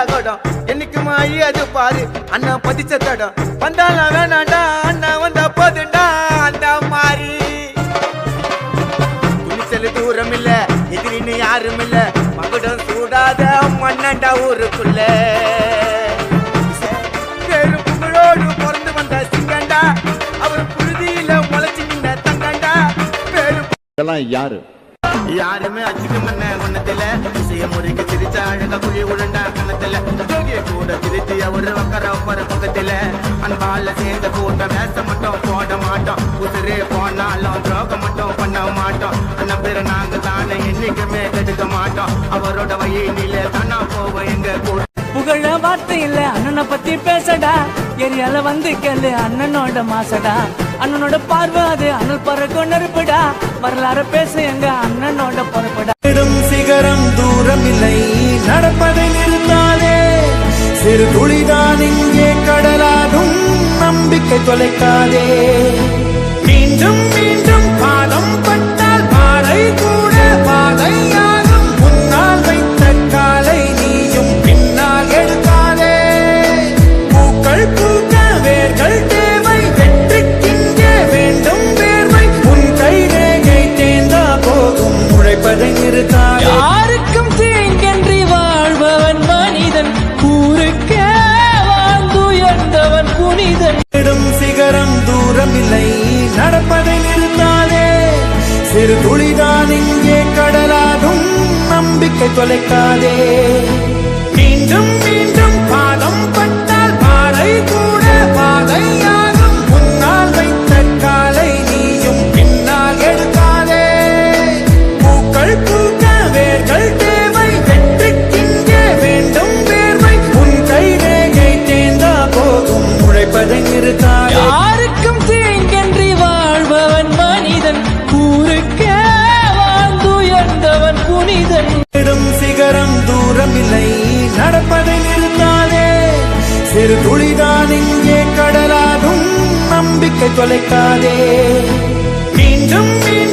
வழி அது பாரு. அண்ணா பதிச்ச தடம். வந்தாலும் வேணாண்டா அண்ணா வந்தா போதுண்டா அந்த மாதிரி. துணிச்சல் தூரம் இல்ல எதிரின்னு யாரும் இல்ல மகுடம் சூடாத மண்ணண்டா ஊருக்குள்ள. பேரும் புகழோடு பிறந்து வந்த சிங்கண்டா அவர் புழுதியில முளைச்சு நின்ன தங்கண்டா. பேரும் இதெல்லாம் யாரு? யாருமே அச்சுக்க மண்ண ஒன்னத்தில இசைய முறைக்கு சிரிச்ச அழக குழி உருண்டா கண்ணத்துல ஜோகிய கூட சிரிச்சு ஒரு வக்கர ஒவ்வொரு பக்கத்துல. அன்பால சேர்ந்த கூட்ட வேச மட்டும் போட மாட்டோம். உசுரே போனாலும் துரோகம் மட்டும் பண்ண மாட்டோம். அண்ணன் பேரு நாங்க தானே என்னைக்குமே கெடுக்க மாட்டோம். அவரோட வழியில தானா போவோம் எங்க கூட. புகழ வார்த்தை இல்ல அண்ணனை பத்தி பேசடா. ஏரியால வந்து கேளு அண்ணனோட மாசடா. அண்ணனோட பார்வை அது அண்ணல் பறக்கும் நெருப்புடா. வரலாறு பேச எங்க அண்ணனோட புறப்படும் சிகரம் தூரம் இல்லை நடப்பதை நிறுத்தாதே. சிறு துளிதான் இங்கே கடலாகும் நம்பிக்கை தொலைக்காதே. மீண்டும் மீண்டும் சிறு துளிதான் இங்கே கடலாகும் நம்பிக்கை தொலைக்காதே. மீண்டும் மீண்டும் பாதம் பட்டால் பாறை கூட பாதையாகும். முன்னால் வைத்த காலை நீயும் பின்னால் எடுக்காதே. பூக்கள் பூக்க வேர்கள் தேவை வெற்றிக்கிங்கே வேண்டும் வேர்வை. உன் கை தேர்ந்தா போகும் உழைப்பதை இல்லை நடப்பதை நிறுத்தாதே. சிறு துளிதான் இங்கே கடலாகும் நம்பிக்கை தொலைக்காதே. மீண்டும்.